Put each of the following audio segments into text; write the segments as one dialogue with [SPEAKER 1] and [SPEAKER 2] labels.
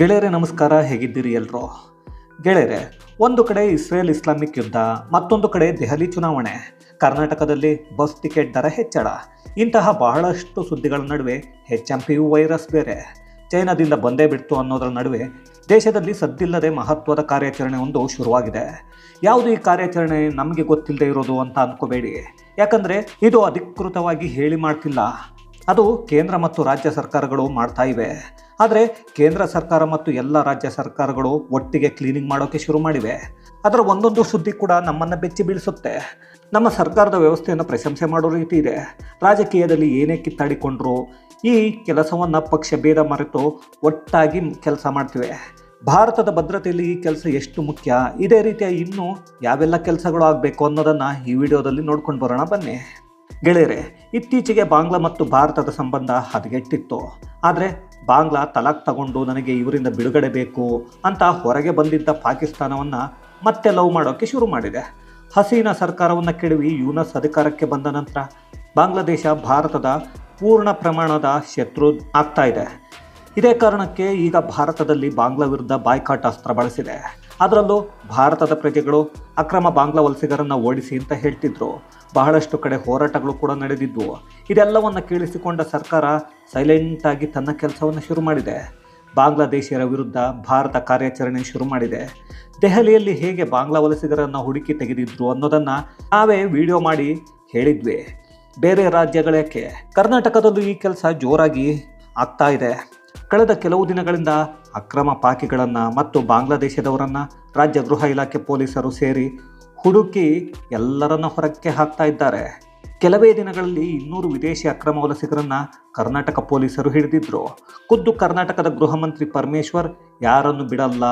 [SPEAKER 1] ಗೆಳೆಯರೆ, ನಮಸ್ಕಾರ, ಹೇಗಿದ್ದೀರಿ ಎಲ್ಲರೂ ಗೆಳೆಯರೆ, ಒಂದು ಕಡೆ ಇಸ್ರೇಲ್ ಇಸ್ಲಾಮಿಕ್ ಯುದ್ಧ, ಮತ್ತೊಂದು ಕಡೆ ದೆಹಲಿ ಚುನಾವಣೆ. ಕರ್ನಾಟಕದಲ್ಲಿ ಬಸ್ ಟಿಕೆಟ್ ದರ ಹೆಚ್ಚಳ. ಇಂತಹ ಬಹಳಷ್ಟು ಸುದ್ದಿಗಳ ನಡುವೆ H M P V virus ಬೇರೆ. ಚೈನಾದಿಂದ ಬಂದೇ ಬಿಡ್ತು ಅನ್ನೋದರ ನಡುವೆ ದೇಶದಲ್ಲಿ ಸದ್ದಿಲ್ಲದೆ ಮಹತ್ವದ ಕಾರ್ಯಾಚರಣೆ ಒಂದು ಶುರುವಾಗಿದೆ. ಯಾವುದು ಈ ಕಾರ್ಯಾಚರಣೆ ನಮಗೆ ಗೊತ್ತಿಲ್ಲದೆ ಇರೋದು ಅಂತ ಅಂದ್ಕೋಬೇಡಿ ಯಾಕಂದರೆ ಇದು ಅಧಿಕೃತವಾಗಿ ಹೇಳಿ ಮಾಡ್ತಿಲ್ಲ. ಅದು ಕೇಂದ್ರ ಮತ್ತು ರಾಜ್ಯ ಸರ್ಕಾರಗಳು ಮಾಡ್ತಾ ಇವೆ. ಆದರೆ ಕೇಂದ್ರ ಸರ್ಕಾರ ಮತ್ತು ಎಲ್ಲ ರಾಜ್ಯ ಸರ್ಕಾರಗಳು ಒಟ್ಟಿಗೆ ಕ್ಲೀನಿಂಗ್ ಮಾಡೋಕ್ಕೆ ಶುರು ಮಾಡಿವೆ. ಅದರ ಒಂದೊಂದು ಸುದ್ದಿ ಕೂಡ ನಮ್ಮನ್ನು ಬೆಚ್ಚಿ ಬೀಳಿಸುತ್ತೆ. ನಮ್ಮ ಸರ್ಕಾರದ ವ್ಯವಸ್ಥೆಯನ್ನು ಪ್ರಶಂಸೆ ಮಾಡೋ ರೀತಿ ಇದೆ. ರಾಜಕೀಯದಲ್ಲಿ ಏನೇ ಕಿತ್ತಾಡಿಕೊಂಡ್ರು ಈ ಕೆಲಸವನ್ನು ಪಕ್ಷ ಭೇದ ಮರೆತು ಒಟ್ಟಾಗಿ ಕೆಲಸ ಮಾಡ್ತಿವೆ. ಭಾರತದ ಭದ್ರತೆಯಲ್ಲಿ ಈ ಕೆಲಸ ಎಷ್ಟು ಮುಖ್ಯ? ಇದೇ ರೀತಿಯ ಇನ್ನೂ ಯಾವೆಲ್ಲ ಕೆಲಸಗಳು ಆಗಬೇಕು ಅನ್ನೋದನ್ನು ಈ ವಿಡಿಯೋದಲ್ಲಿ ನೋಡ್ಕೊಂಡು ಬರೋಣ ಬನ್ನಿ. ಗೆಳೆಯರೆ, ಇತ್ತೀಚೆಗೆ ಬಾಂಗ್ಲಾ ಮತ್ತು ಭಾರತದ ಸಂಬಂಧ ಹದಗೆಟ್ಟಿತ್ತು. ಆದರೆ ಬಾಂಗ್ಲಾ ತಲಾಕ್ ತಗೊಂಡು ನನಗೆ ಇವರಿಂದ ಬಿಡುಗಡೆ ಬೇಕು ಅಂತ ಹೊರಗೆ ಬಂದಿದ್ದ ಪಾಕಿಸ್ತಾನವನ್ನು ಮತ್ತೆ ಲವ್ ಮಾಡೋಕ್ಕೆ ಶುರು ಮಾಡಿದೆ. ಹಸೀನಾ ಸರ್ಕಾರವನ್ನು ಕೆಡವಿ ಯೂನಸ್ ಅಧಿಕಾರಕ್ಕೆ ಬಂದ ನಂತರ ಬಾಂಗ್ಲಾದೇಶ ಭಾರತದ ಪೂರ್ಣ ಪ್ರಮಾಣದ ಶತ್ರು ಆಗ್ತಾ ಇದೆ. ಇದೇ ಕಾರಣಕ್ಕೆ ಈಗ ಭಾರತದಲ್ಲಿ ಬಾಂಗ್ಲಾ ವಿರುದ್ಧ ಬಾಯ್ಕಾಟ್ ಅಸ್ತ್ರ ಬಳಸಿದೆ. ಅದರಲ್ಲೂ ಭಾರತದ ಪ್ರಜೆಗಳು ಅಕ್ರಮ ಬಾಂಗ್ಲಾ ವಲಸಿಗರನ್ನು ಓಡಿಸಿ ಅಂತ ಹೇಳ್ತಿದ್ರು. ಬಹಳಷ್ಟು ಕಡೆ ಹೋರಾಟಗಳು ಕೂಡ ನಡೆದಿದ್ವು. ಇದೆಲ್ಲವನ್ನು ಕೇಳಿಸಿಕೊಂಡ ಸರ್ಕಾರ ಸೈಲೆಂಟಾಗಿ ತನ್ನ ಕೆಲಸವನ್ನು ಶುರು ಮಾಡಿದೆ. ಬಾಂಗ್ಲಾದೇಶಿಯರ ವಿರುದ್ಧ ಭಾರತ ಕಾರ್ಯಾಚರಣೆ ಶುರು ಮಾಡಿದೆ. ದೆಹಲಿಯಲ್ಲಿ ಹೇಗೆ ಬಾಂಗ್ಲಾ ವಲಸಿಗರನ್ನು ಹುಡುಕಿ ತೆಗೆದಿದ್ರು ಅನ್ನೋದನ್ನು ನಾವೇ ವಿಡಿಯೋ ಮಾಡಿ ಹೇಳಿದ್ವಿ. ಬೇರೆ ರಾಜ್ಯಗಳಕ್ಕೆ ಕರ್ನಾಟಕದಲ್ಲೂ ಈ ಕೆಲಸ ಜೋರಾಗಿ ಆಗ್ತಾ ಇದೆ. ಕಳೆದ ಕೆಲವು ದಿನಗಳಿಂದ ಅಕ್ರಮ ಪಾಕಿಗಳನ್ನು ಮತ್ತು ಬಾಂಗ್ಲಾದೇಶದವರನ್ನು ರಾಜ್ಯ ಗೃಹ ಇಲಾಖೆ ಪೊಲೀಸರು ಸೇರಿ ಹುಡುಕಿ ಎಲ್ಲರನ್ನ ಹೊರಕ್ಕೆ ಹಾಕ್ತಾ ಇದ್ದಾರೆ. ಕೆಲವೇ ದಿನಗಳಲ್ಲಿ ಇನ್ನೂರು ವಿದೇಶಿ ಅಕ್ರಮ ವಲಸಿಗರನ್ನ ಕರ್ನಾಟಕ ಪೊಲೀಸರು ಹಿಡಿದಿದ್ರು. ಖುದ್ದು ಕರ್ನಾಟಕದ ಗೃಹ ಮಂತ್ರಿ ಪರಮೇಶ್ವರ್ ಯಾರನ್ನು ಬಿಡಲ್ಲ.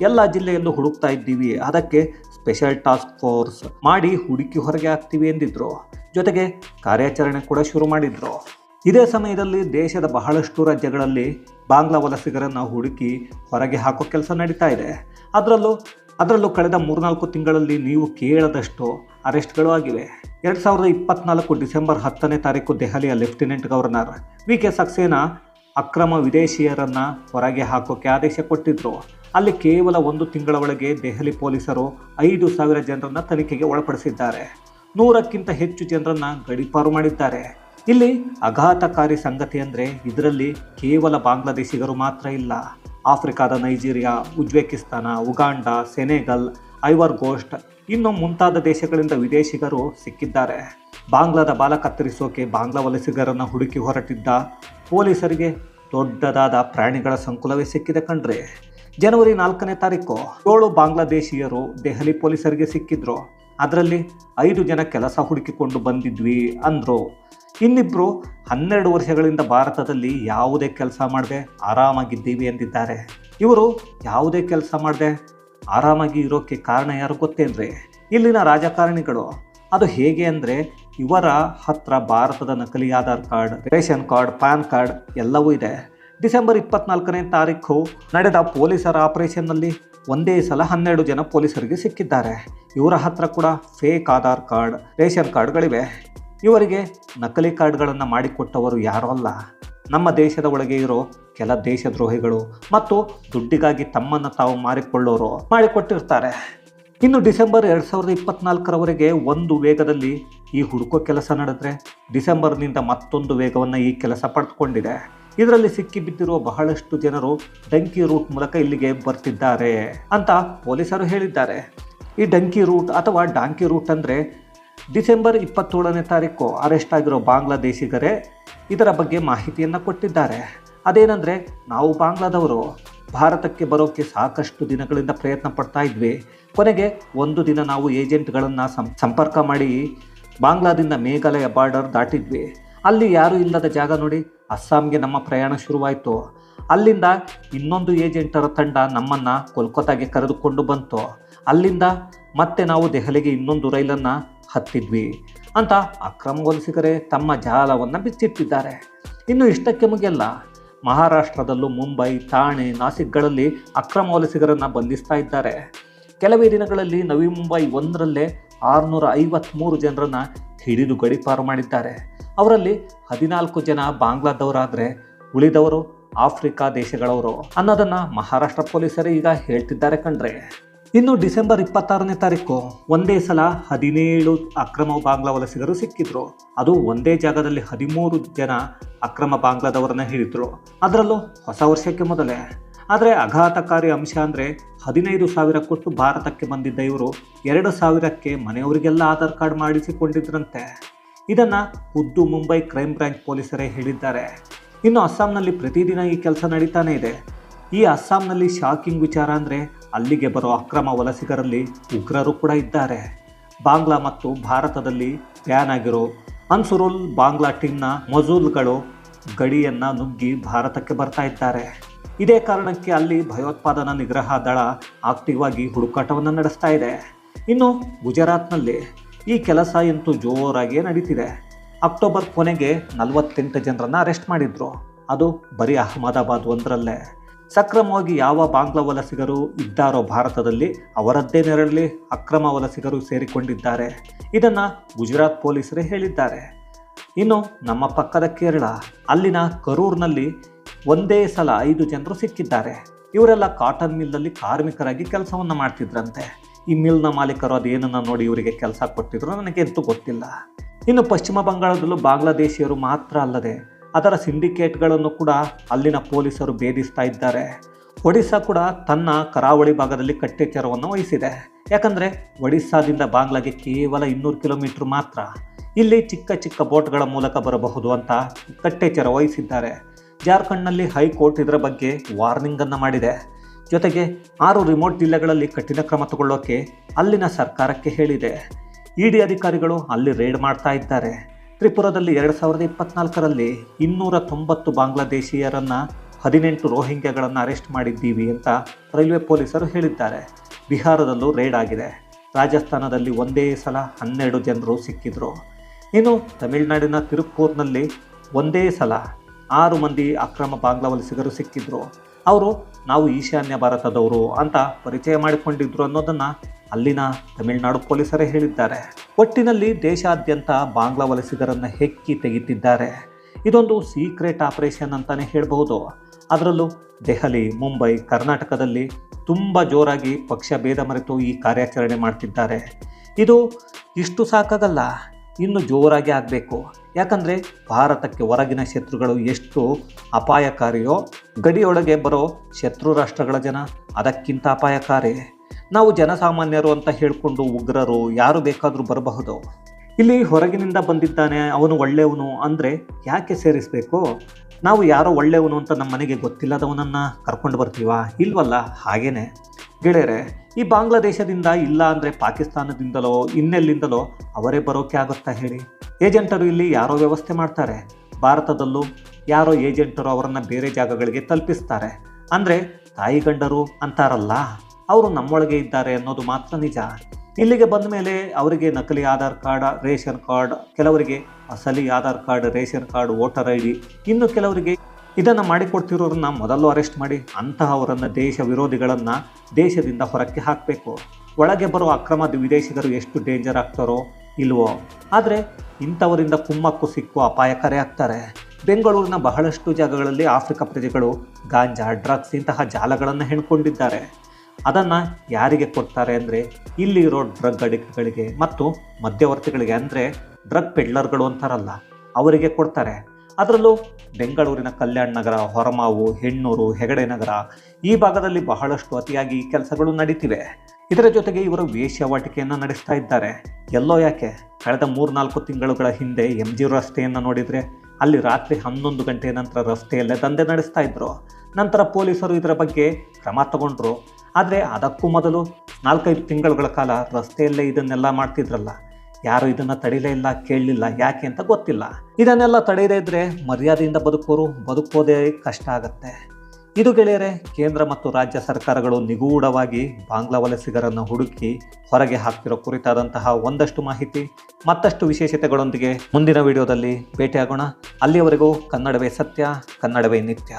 [SPEAKER 1] ಎಲ್ಲ ಜಿಲ್ಲೆಯಲ್ಲೂ ಹುಡುಕ್ತಾ ಇದ್ದೀವಿ. ಅದಕ್ಕೆ ಸ್ಪೆಷಲ್ ಟಾಸ್ಕ್ ಫೋರ್ಸ್ ಮಾಡಿ ಹುಡುಕಿ ಹೊರಗೆ ಹಾಕ್ತೀವಿ ಎಂದಿದ್ರು. ಜೊತೆಗೆ ಕಾರ್ಯಾಚರಣೆ ಕೂಡ ಶುರು ಮಾಡಿದ್ರು. ಇದೇ ಸಮಯದಲ್ಲಿ ದೇಶದ ಬಹಳಷ್ಟು ರಾಜ್ಯಗಳಲ್ಲಿ ಬಾಂಗ್ಲಾ ವಲಸಿಗರನ್ನು ಹುಡುಕಿ ಹೊರಗೆ ಹಾಕೋ ಕೆಲಸ ನಡೀತಾ ಇದೆ. ಅದರಲ್ಲೂ ಅದರಲ್ಲೂ ಕಳೆದ ಮೂರ್ನಾಲ್ಕು ತಿಂಗಳಲ್ಲಿ ನೀವು ಕೇಳದಷ್ಟು ಅರೆಸ್ಟ್ಗಳು ಆಗಿವೆ. ಎರಡು ಸಾವಿರದ ಇಪ್ಪತ್ನಾಲ್ಕು ಡಿಸೆಂಬರ್ ಹತ್ತನೇ ತಾರೀಕು ದೆಹಲಿಯ lieutenant governor V. K. Saxena ಅಕ್ರಮ ವಿದೇಶಿಯರನ್ನು ಹೊರಗೆ ಹಾಕೋಕೆ ಆದೇಶ ಕೊಟ್ಟಿದ್ದರು ಅಲ್ಲಿ ಕೇವಲ ಒಂದು ತಿಂಗಳ ಒಳಗೆ ದೆಹಲಿ ಪೊಲೀಸರು ಐದು ಸಾವಿರ ಜನರನ್ನ ತನಿಖೆಗೆ ಒಳಪಡಿಸಿದ್ದಾರೆ. ನೂರಕ್ಕಿಂತ ಹೆಚ್ಚು ಜನರನ್ನು ಗಡೀಪಾರು ಮಾಡಿದ್ದಾರೆ. ಇಲ್ಲಿ ಅಘಾತಕಾರಿ ಸಂಗತಿ ಅಂದರೆ ಇದರಲ್ಲಿ ಕೇವಲ ಬಾಂಗ್ಲಾದೇಶಿಗರು ಮಾತ್ರ ಇಲ್ಲ. ಆಫ್ರಿಕಾದ Nigeria, Uzbekistan, Uganda, Senegal, Ivory Coast, ಇನ್ನು ಮುಂತಾದ ದೇಶಗಳಿಂದ ವಿದೇಶಿಗರು ಸಿಕ್ಕಿದ್ದಾರೆ. ಬಾಂಗ್ಲಾದ ಬಾಲ ಕತ್ತರಿಸೋಕೆ ಬಾಂಗ್ಲಾ ವಲಸಿಗರನ್ನು ಹುಡುಕಿ ಹೊರಟಿದ್ದ ಪೊಲೀಸರಿಗೆ ದೊಡ್ಡದಾದ ಪ್ರಾಣಿಗಳ ಸಂಕುಲವೇ ಸಿಕ್ಕಿದೆ ಕಂಡ್ರೆ ಜನವರಿ ನಾಲ್ಕನೇ ತಾರೀಕು ಏಳು ಬಾಂಗ್ಲಾದೇಶಿಯರು ದೆಹಲಿ ಪೊಲೀಸರಿಗೆ ಸಿಕ್ಕಿದ್ರು. ಅದರಲ್ಲಿ ಐದು ಜನ ಕೆಲಸ ಹುಡುಕಿಕೊಂಡು ಬಂದಿದ್ವಿ ಅಂದರು. ಇನ್ನಿಬ್ಬರು ಹನ್ನೆರಡು ವರ್ಷಗಳಿಂದ ಭಾರತದಲ್ಲಿ ಯಾವುದೇ ಕೆಲಸ ಮಾಡದೆ ಆರಾಮಾಗಿದ್ದೀವಿ ಎಂದಿದ್ದಾರೆ ಇವರು ಯಾವುದೇ ಕೆಲಸ ಮಾಡದೆ ಆರಾಮಾಗಿ ಇರೋಕ್ಕೆ ಕಾರಣ ಯಾರು ಗೊತ್ತೇನ್ರಿ? ಇಲ್ಲಿನ ರಾಜಕಾರಣಿಗಳು, ಅದು ಹೇಗೆ ಅಂದರೆ ಇವರ ಹತ್ರ ಭಾರತದ ನಕಲಿ Aadhaar card, ration card, PAN card ಎಲ್ಲವೂ ಇದೆ. ಡಿಸೆಂಬರ್ ಇಪ್ಪತ್ನಾಲ್ಕನೇ ತಾರೀಕು ನಡೆದ ಪೊಲೀಸರ ಆಪರೇಷನ್ನಲ್ಲಿ ಒಂದೇ ಸಲ ಹನ್ನೆರಡು ಜನ ಪೊಲೀಸರಿಗೆ ಸಿಕ್ಕಿದ್ದಾರೆ. ಇವರ ಹತ್ರ ಕೂಡ ಫೇಕ್ ಆಧಾರ್ ಕಾರ್ಡ್, ರೇಷನ್ ಕಾರ್ಡ್ಗಳಿವೆ. ಇವರಿಗೆ ನಕಲಿ ಕಾರ್ಡ್ಗಳನ್ನು ಮಾಡಿಕೊಟ್ಟವರು ಯಾರೂ ಅಲ್ಲ. ನಮ್ಮ ದೇಶದ ಒಳಗೆ ಇರೋ ಕೆಲ ದೇಶದ್ರೋಹಿಗಳು ಮತ್ತು ದುಡ್ಡಿಗಾಗಿ ತಮ್ಮನ್ನು ತಾವು ಮಾರಿಕೊಳ್ಳೋರು ಮಾಡಿಕೊಟ್ಟಿರ್ತಾರೆ. ಇನ್ನು ಡಿಸೆಂಬರ್ ಎರಡು ಸಾವಿರದ ಇಪ್ಪತ್ನಾಲ್ಕರವರೆಗೆ ಒಂದು ವೇಗದಲ್ಲಿ ಈ ಹುಡುಕೋ ಕೆಲಸ ನಡೆದ್ರೆ ಡಿಸೆಂಬರ್ನಿಂದ ಮತ್ತೊಂದು ವೇಗವನ್ನು ಈ ಕೆಲಸ ಪಡೆದುಕೊಂಡಿದೆ. ಇದರಲ್ಲಿ ಸಿಕ್ಕಿಬಿದ್ದಿರುವ ಬಹಳಷ್ಟು ಜನರು ಡಂಕಿ ರೂಟ್ ಮೂಲಕ ಇಲ್ಲಿಗೆ ಬರ್ತಿದ್ದಾರೆ ಅಂತ ಪೊಲೀಸರು ಹೇಳಿದ್ದಾರೆ. ಈ ಡಂಕಿ ರೂಟ್ ಅಥವಾ ಡಾಂಕಿ ರೂಟ್ ಅಂದರೆ ಡಿಸೆಂಬರ್ ಇಪ್ಪತ್ತೇಳನೇ ತಾರೀಕು ಅರೆಸ್ಟ್ ಆಗಿರೋ ಬಾಂಗ್ಲಾದೇಶಿಗರೇ ಇದರ ಬಗ್ಗೆ ಮಾಹಿತಿಯನ್ನು ಕೊಟ್ಟಿದ್ದಾರೆ. ಅದೇನೆಂದರೆ, ನಾವು ಬಾಂಗ್ಲಾದವರು, ಭಾರತಕ್ಕೆ ಬರೋಕ್ಕೆ ಸಾಕಷ್ಟು ದಿನಗಳಿಂದ ಪ್ರಯತ್ನ ಪಡ್ತಾ ಇದ್ವಿ. ಕೊನೆಗೆ ಒಂದು ದಿನ ನಾವು ಏಜೆಂಟ್ಗಳನ್ನು ಸಂಪರ್ಕ ಮಾಡಿ ಬಾಂಗ್ಲಾದಿಂದ ಮೇಘಾಲಯ ಬಾರ್ಡರ್ ದಾಟಿದ್ವಿ. ಅಲ್ಲಿ ಯಾರೂ ಇಲ್ಲದ ಜಾಗ ನೋಡಿ, ಅಸ್ಸಾಂಗೆ ನಮ್ಮ ಪ್ರಯಾಣ ಶುರುವಾಯಿತು. ಅಲ್ಲಿಂದ ಇನ್ನೊಂದು ಏಜೆಂಟರ ತಂಡ ನಮ್ಮನ್ನು ಕೋಲ್ಕತ್ತಾಗೆ ಕರೆದುಕೊಂಡು ಬಂತು. ಅಲ್ಲಿಂದ ಮತ್ತೆ ನಾವು ದೆಹಲಿಗೆ ಇನ್ನೊಂದು ರೈಲನ್ನು ಹತ್ತಿದ್ವಿ ಅಂತ ಅಕ್ರಮ ವಲಸಿಗರೇ ತಮ್ಮ ಜಾಲವನ್ನು ಬಿಚ್ಚಿಟ್ಟಿದ್ದಾರೆ. ಇನ್ನು ಇಷ್ಟಕ್ಕೆ ಮುಗಿಯಲ್ಲ. ಮಹಾರಾಷ್ಟ್ರದಲ್ಲೂ ಮುಂಬೈ ಥಾಣೆ ನಾಸಿಕ್ಗಳಲ್ಲಿ ಅಕ್ರಮ ವಲಸಿಗರನ್ನು ಬಂಧಿಸ್ತಾ ಇದ್ದಾರೆ. ಕೆಲವೇ ದಿನಗಳಲ್ಲಿ ನವಿ ಮುಂಬೈ ಒಂದರಲ್ಲೇ ಆರುನೂರ ಐವತ್ತ್ಮೂರು ಜನರನ್ನು ಹಿಡಿದು ಗಡಿಪಾರು ಮಾಡಿದ್ದಾರೆ. ಅವರಲ್ಲಿ ಹದಿನಾಲ್ಕು ಜನ ಬಾಂಗ್ಲಾದವರಾದರೆ ಉಳಿದವರು ಆಫ್ರಿಕಾ ದೇಶಗಳವರು ಅನ್ನೋದನ್ನು ಮಹಾರಾಷ್ಟ್ರ ಪೊಲೀಸರು ಈಗ ಹೇಳ್ತಿದ್ದಾರೆ ಕಣ್ರೆ. ಇನ್ನು ಡಿಸೆಂಬರ್ ಇಪ್ಪತ್ತಾರನೇ ತಾರೀಕು ಒಂದೇ ಸಲ ಹದಿನೇಳು ಅಕ್ರಮ ಬಾಂಗ್ಲಾ ವಲಸಿಗರು ಸಿಕ್ಕಿದ್ರು. ಅದು ಒಂದೇ ಜಾಗದಲ್ಲಿ ಹದಿಮೂರು ಜನ ಅಕ್ರಮ ಬಾಂಗ್ಲಾದವರನ್ನ ಹಿಡಿದ್ರು. ಅದರಲ್ಲೂ ಹೊಸ ವರ್ಷಕ್ಕೆ ಮೊದಲೇ. ಆದರೆ ಆಘಾತಕಾರಿ ಅಂಶ ಅಂದರೆ ಹದಿನೈದು ಸಾವಿರ ಕೊಟ್ಟು ಭಾರತಕ್ಕೆ ಬಂದಿದ್ದ ಇವರು ಎರಡು ಸಾವಿರಕ್ಕೆ ಮನೆಯವರಿಗೆಲ್ಲ ಆಧಾರ್ ಕಾರ್ಡ್ ಮಾಡಿಸಿಕೊಂಡಿದ್ರಂತೆ. ಇದನ್ನು ಉದ್ದು ಮುಂಬೈ ಕ್ರೈಮ್ ಬ್ರಾಂಚ್ ಪೊಲೀಸರೇ ಹೇಳಿದ್ದಾರೆ. ಇನ್ನು ಅಸ್ಸಾಂನಲ್ಲಿ ಪ್ರತಿದಿನ ಈ ಕೆಲಸ ನಡೀತಾನೆ ಇದೆ. ಈ ಅಸ್ಸಾಂನಲ್ಲಿ ಶಾಕಿಂಗ್ ವಿಚಾರ ಅಂದರೆ ಅಲ್ಲಿಗೆ ಬರೋ ಅಕ್ರಮ ವಲಸಿಗರಲ್ಲಿ ಉಗ್ರರು ಕೂಡ ಇದ್ದಾರೆ. ಬಾಂಗ್ಲಾ ಮತ್ತು ಭಾರತದಲ್ಲಿ ಬ್ಯಾನ್ ಆಗಿರೋ ಅನ್ಸುರುಲ್ ಬಾಂಗ್ಲಾ ಟೀಮ್ನ ಮಜೂಲ್ಗಳು ಗಡಿಯನ್ನು ನುಗ್ಗಿ ಭಾರತಕ್ಕೆ ಬರ್ತಾ ಇದ್ದಾರೆ. ಇದೇ ಕಾರಣಕ್ಕೆ ಅಲ್ಲಿ ಭಯೋತ್ಪಾದನಾ ನಿಗ್ರಹ ದಳ ಆಕ್ಟಿವ್ ಆಗಿ ಹುಡುಕಾಟವನ್ನು ನಡೆಸ್ತಾ ಇದೆ. ಇನ್ನು ಗುಜರಾತ್ನಲ್ಲಿ ಈ ಕೆಲಸ ಅಂತೂ ಜೋರಾಗಿಯೇ ನಡೀತಿದೆ. ಅಕ್ಟೋಬರ್ ಕೊನೆಗೆ ನಲವತ್ತೆಂಟು ಜನರನ್ನು ಅರೆಸ್ಟ್ ಮಾಡಿದ್ರು. ಅದು ಬರೀ ಅಹಮದಾಬಾದ್ ಒಂದರಲ್ಲೇ. ಸಕ್ರಮವಾಗಿ ಯಾವ ಬಾಂಗ್ಲಾ ವಲಸಿಗರು ಇದ್ದಾರೋ ಭಾರತದಲ್ಲಿ ಅವರದ್ದೇ ನೆರಳಲ್ಲಿ ಅಕ್ರಮ ವಲಸಿಗರು ಸೇರಿಕೊಂಡಿದ್ದಾರೆ. ಇದನ್ನು ಗುಜರಾತ್ ಪೊಲೀಸರೇ ಹೇಳಿದ್ದಾರೆ. ಇನ್ನು ನಮ್ಮ ಪಕ್ಕದ ಕೇರಳ, ಅಲ್ಲಿನ ಕರೂರ್ನಲ್ಲಿ ಒಂದೇ ಸಲ ಐದು ಜನರು ಸಿಕ್ಕಿದ್ದಾರೆ. ಇವರೆಲ್ಲ ಕಾಟನ್ ಮಿಲ್ನಲ್ಲಿ ಕಾರ್ಮಿಕರಾಗಿ ಕೆಲಸವನ್ನು ಮಾಡ್ತಿದ್ರಂತೆ. ಈ ಮಿಲ್ನ ಮಾಲೀಕರು ಅದೇನನ್ನು ನೋಡಿ ಇವರಿಗೆ ಕೆಲಸ ಕೊಟ್ಟಿದ್ರು? ನನಗೆ ಎಂತೂ ಗೊತ್ತಿಲ್ಲ. ಇನ್ನು ಪಶ್ಚಿಮ ಬಂಗಾಳದಲ್ಲೂ ಬಾಂಗ್ಲಾದೇಶಿಯರು ಮಾತ್ರ ಅಲ್ಲದೆ ಅದರ ಸಿಂಡಿಕೇಟ್ಗಳನ್ನು ಕೂಡ ಅಲ್ಲಿನ ಪೊಲೀಸರು ಭೇದಿಸ್ತಾ ಇದ್ದಾರೆ. ಒಡಿಶಾ ಕೂಡ ತನ್ನ ಕರಾವಳಿ ಭಾಗದಲ್ಲಿ ಕಟ್ಟೆಚ್ಚರವನ್ನು ವಹಿಸಿದೆ. ಯಾಕಂದರೆ ಒಡಿಶಾದಿಂದ ಬಾಂಗ್ಲಾಗೆ ಕೇವಲ ಇನ್ನೂರು ಕಿಲೋಮೀಟ್ರ್ ಮಾತ್ರ. ಇಲ್ಲಿ ಚಿಕ್ಕ ಚಿಕ್ಕ ಬೋಟ್ಗಳ ಮೂಲಕ ಬರಬಹುದು ಅಂತ ಕಟ್ಟೆಚ್ಚರ ವಹಿಸಿದ್ದಾರೆ. ಜಾರ್ಖಂಡ್ನಲ್ಲಿ ಹೈಕೋರ್ಟ್ ಇದರ ಬಗ್ಗೆ ವಾರ್ನಿಂಗನ್ನು ಮಾಡಿದೆ. ಜೊತೆಗೆ ಆರು ರಿಮೋಟ್ ಜಿಲ್ಲೆಗಳಲ್ಲಿ ಕಠಿಣ ಕ್ರಮ ತಗೊಳ್ಳೋಕೆ ಅಲ್ಲಿನ ಸರ್ಕಾರಕ್ಕೆ ಹೇಳಿದೆ. ಇಡಿ ಅಧಿಕಾರಿಗಳು ಅಲ್ಲಿ ರೇಡ್ ಮಾಡ್ತಾ ಇದ್ದಾರೆ. ತ್ರಿಪುರದಲ್ಲಿ ಎರಡು ಸಾವಿರದ ಇಪ್ಪತ್ನಾಲ್ಕರಲ್ಲಿ ಇನ್ನೂರ ತೊಂಬತ್ತು ಬಾಂಗ್ಲಾದೇಶೀಯರನ್ನು ಹದಿನೆಂಟು ರೋಹಿಂಗ್ಯಗಳನ್ನು ಅರೆಸ್ಟ್ ಮಾಡಿದ್ದೀವಿ ಅಂತ ರೈಲ್ವೆ ಪೊಲೀಸರು ಹೇಳಿದ್ದಾರೆ. ಬಿಹಾರದಲ್ಲೂ ರೇಡ್ ಆಗಿದೆ. ರಾಜಸ್ಥಾನದಲ್ಲಿ ಒಂದೇ ಸಲ ಹನ್ನೆರಡು ಜನರು ಸಿಕ್ಕಿದ್ರು. ಇನ್ನು ತಮಿಳುನಾಡಿನ ತಿರುಪೂರ್ನಲ್ಲಿ ಒಂದೇ ಸಲ ಆರು ಮಂದಿ ಅಕ್ರಮ ಬಾಂಗ್ಲಾ ವಲಸಿಗರು ಸಿಕ್ಕಿದ್ರು. ಅವರು ನಾವು ಈಶಾನ್ಯ ಭಾರತದವರು ಅಂತ ಪರಿಚಯ ಮಾಡಿಕೊಂಡಿದ್ರು ಅನ್ನೋದನ್ನು ಅಲ್ಲಿನ ತಮಿಳುನಾಡು ಪೊಲೀಸರೇ ಹೇಳಿದ್ದಾರೆ. ಒಟ್ಟಿನಲ್ಲಿ ದೇಶಾದ್ಯಂತ ಬಾಂಗ್ಲಾ ವಲಸಿಗರನ್ನು ಹೆಕ್ಕಿ ತೆಗೆದಿದ್ದಾರೆ ಇದೊಂದು ಸೀಕ್ರೆಟ್ ಆಪರೇಷನ್ ಅಂತಲೇ ಹೇಳಬಹುದು. ಅದರಲ್ಲೂ ದೆಹಲಿ, ಮುಂಬೈ, ಕರ್ನಾಟಕದಲ್ಲಿ ತುಂಬ ಜೋರಾಗಿ ಪಕ್ಷ ಭೇದ ಮರೆತು ಈ ಕಾರ್ಯಾಚರಣೆ ಮಾಡ್ತಿದ್ದಾರೆ. ಇದು ಇಷ್ಟು ಸಾಕಾಗಲ್ಲ, ಇನ್ನು ಜೋರಾಗಿ ಆಗಬೇಕು. ಯಾಕಂದರೆ ಭಾರತಕ್ಕೆ ಹೊರಗಿನ ಶತ್ರುಗಳು ಎಷ್ಟು ಅಪಾಯಕಾರಿಯೋ, ಗಡಿಯೊಳಗೆ ಬರೋ ಶತ್ರು ರಾಷ್ಟ್ರಗಳ ಜನ ಅದಕ್ಕಿಂತ ಅಪಾಯಕಾರಿ. ನಾವು ಜನಸಾಮಾನ್ಯರು ಅಂತ ಹೇಳಿಕೊಂಡು ಉಗ್ರರು ಯಾರು ಬೇಕಾದರೂ ಬರಬಹುದು. ಇಲ್ಲಿ ಹೊರಗಿನಿಂದ ಬಂದಿದ್ದಾನೆ ಅವನು ಒಳ್ಳೆಯವನು ಅಂದರೆ ಯಾಕೆ ಸೇರಿಸಬೇಕು? ನಾವು ಯಾರೋ ಒಳ್ಳೆಯವನು ಅಂತ ನಮ್ಮ ಮನೆಗೆ ಗೊತ್ತಿಲ್ಲದವನನ್ನು ಕರ್ಕೊಂಡು ಬರ್ತೀವಾ? ಇಲ್ವಲ್ಲ, ಹಾಗೇನೆ. ಗೆಳೆಯರೆ, ಈ ಬಾಂಗ್ಲಾದೇಶದಿಂದ ಇಲ್ಲ ಅಂದರೆ ಪಾಕಿಸ್ತಾನದಿಂದಲೋ, ಇನ್ನೆಲ್ಲಿಂದಲೋ ಅವರೇ ಬರೋಕೆ ಆಗುತ್ತಾ ಹೇಳಿ? ಏಜೆಂಟರು ಇಲ್ಲಿ ಯಾರೋ ವ್ಯವಸ್ಥೆ ಮಾಡ್ತಾರೆ. ಭಾರತದಲ್ಲೂ ಯಾರೋ ಏಜೆಂಟರು ಅವರನ್ನು ಬೇರೆ ಜಾಗಗಳಿಗೆ ತಲುಪಿಸ್ತಾರೆ. ಅಂದರೆ ತಾಯಿ ಗಂಡರು ಅಂತಾರಲ್ಲ? ಅವರು ನಮ್ಮೊಳಗೆ ಇದ್ದಾರೆ ಅನ್ನೋದು ಮಾತ್ರ ನಿಜ. ಇಲ್ಲಿಗೆ ಬಂದ ಮೇಲೆ ಅವರಿಗೆ ನಕಲಿ ಆಧಾರ್ ಕಾರ್ಡ್, ರೇಷನ್ ಕಾರ್ಡ್, ಕೆಲವರಿಗೆ ಅಸಲಿ Aadhaar card, ration card, voter I D ಇನ್ನು ಕೆಲವರಿಗೆ ಇದನ್ನು ಮಾಡಿಕೊಡ್ತಿರೋರನ್ನ ಮೊದಲು ಅರೆಸ್ಟ್ ಮಾಡಿ, ಅಂತಹವರನ್ನು ದೇಶ ವಿರೋಧಿಗಳನ್ನು ದೇಶದಿಂದ ಹೊರಕ್ಕೆ ಹಾಕಬೇಕು. ಒಳಗೆ ಬರುವ ಅಕ್ರಮ ವಿದೇಶಿಗರು ಎಷ್ಟು ಡೇಂಜರ್ ಆಗ್ತಾರೋ ಇಲ್ವೋ. ಆದರೆ ಇಂಥವರಿಂದ ಕುಮ್ಮಕ್ಕು ಸಿಕ್ಕು ಅಪಾಯಕಾರಿ ಆಗ್ತಾರೆ. ಬೆಂಗಳೂರಿನ ಬಹಳಷ್ಟು ಜಾಗಗಳಲ್ಲಿ ಆಫ್ರಿಕಾ ಪ್ರಜೆಗಳು ಗಾಂಜಾ, ಡ್ರಗ್ಸ್ ಇಂತಹ ಜಾಲಗಳನ್ನು ಹೆಣ್ಕೊಂಡಿದ್ದಾರೆ. ಅದನ್ನು ಯಾರಿಗೆ ಕೊಡ್ತಾರೆ ಅಂದರೆ ಇಲ್ಲಿರೋ ಡ್ರಗ್ ಅಡಿಕ್ಟ್ಗಳಿಗೆ ಮತ್ತು ಮಧ್ಯವರ್ತಿಗಳಿಗೆ ಅಂದರೆ ಡ್ರಗ್ ಪೆಡ್ಲರ್ಗಳು ಅಂತಾರಲ್ಲ, ಅವರಿಗೆ ಕೊಡ್ತಾರೆ. ಅದರಲ್ಲೂ ಬೆಂಗಳೂರಿನ ಕಲ್ಯಾಣ ನಗರ, ಹೊರಮಾವು, ಹೆಣ್ಣೂರು, ಹೆಗಡೆ ನಗರ ಈ ಭಾಗದಲ್ಲಿ ಬಹಳಷ್ಟು ಅತಿಯಾಗಿ ಈ ಕೆಲಸಗಳು ನಡೀತಿವೆ. ಇದರ ಜೊತೆಗೆ ಇವರು ವೇಶ್ಯಾವಾಟಿಕೆಯನ್ನು ನಡೆಸ್ತಾ ಇದ್ದಾರೆ. ಎಲ್ಲೋ ಯಾಕೆ? ಕಳೆದ ಮೂರ್ನಾಲ್ಕು ತಿಂಗಳುಗಳ ಹಿಂದೆ ಎಂ ಜಿ ರಸ್ತೆಯನ್ನು ನೋಡಿದರೆ ಅಲ್ಲಿ ರಾತ್ರಿ ಹನ್ನೊಂದು ಗಂಟೆಯ ನಂತರ ರಸ್ತೆಯಲ್ಲೇ ದಂಧೆ ನಡೆಸ್ತಾ ಇದ್ರು. ನಂತರ ಪೊಲೀಸರು ಇದರ ಬಗ್ಗೆ ಕ್ರಮ ತಗೊಂಡ್ರು. ಆದರೆ ಅದಕ್ಕೂ ಮೊದಲು ನಾಲ್ಕೈದು ತಿಂಗಳುಗಳ ಕಾಲ ರಸ್ತೆಯಲ್ಲೇ ಇದನ್ನೆಲ್ಲ ಮಾಡ್ತಿದ್ರಲ್ಲ, ಯಾರು ಇದನ್ನು ತಡೀಲೇ ಇಲ್ಲ, ಕೇಳಲಿಲ್ಲ, ಯಾಕೆ ಅಂತ ಗೊತ್ತಿಲ್ಲ. ಇದನ್ನೆಲ್ಲ ತಡೆಯದೇ ಇದ್ದರೆ ಮರ್ಯಾದೆಯಿಂದ ಬದುಕೋರು ಬದುಕೋದೇ ಕಷ್ಟ ಆಗುತ್ತೆ. ಇದು ಗೆಳೆಯರೆ, ಕೇಂದ್ರ ಮತ್ತು ರಾಜ್ಯ ಸರ್ಕಾರಗಳು ನಿಗೂಢವಾಗಿ ಬಾಂಗ್ಲಾ ವಲಸಿಗರನ್ನು ಹುಡುಕಿ ಹೊರಗೆ ಹಾಕ್ತಿರೋ ಕುರಿತಾದಂತಹ ಒಂದಷ್ಟು ಮಾಹಿತಿ, ಮತ್ತಷ್ಟು ವಿಶೇಷತೆಗಳೊಂದಿಗೆ ಮುಂದಿನ ವಿಡಿಯೋದಲ್ಲಿ ಭೇಟಿಯಾಗೋಣ. ಅಲ್ಲಿಯವರೆಗೂ ಕನ್ನಡವೇ ಸತ್ಯ, ಕನ್ನಡವೇ ನಿತ್ಯ.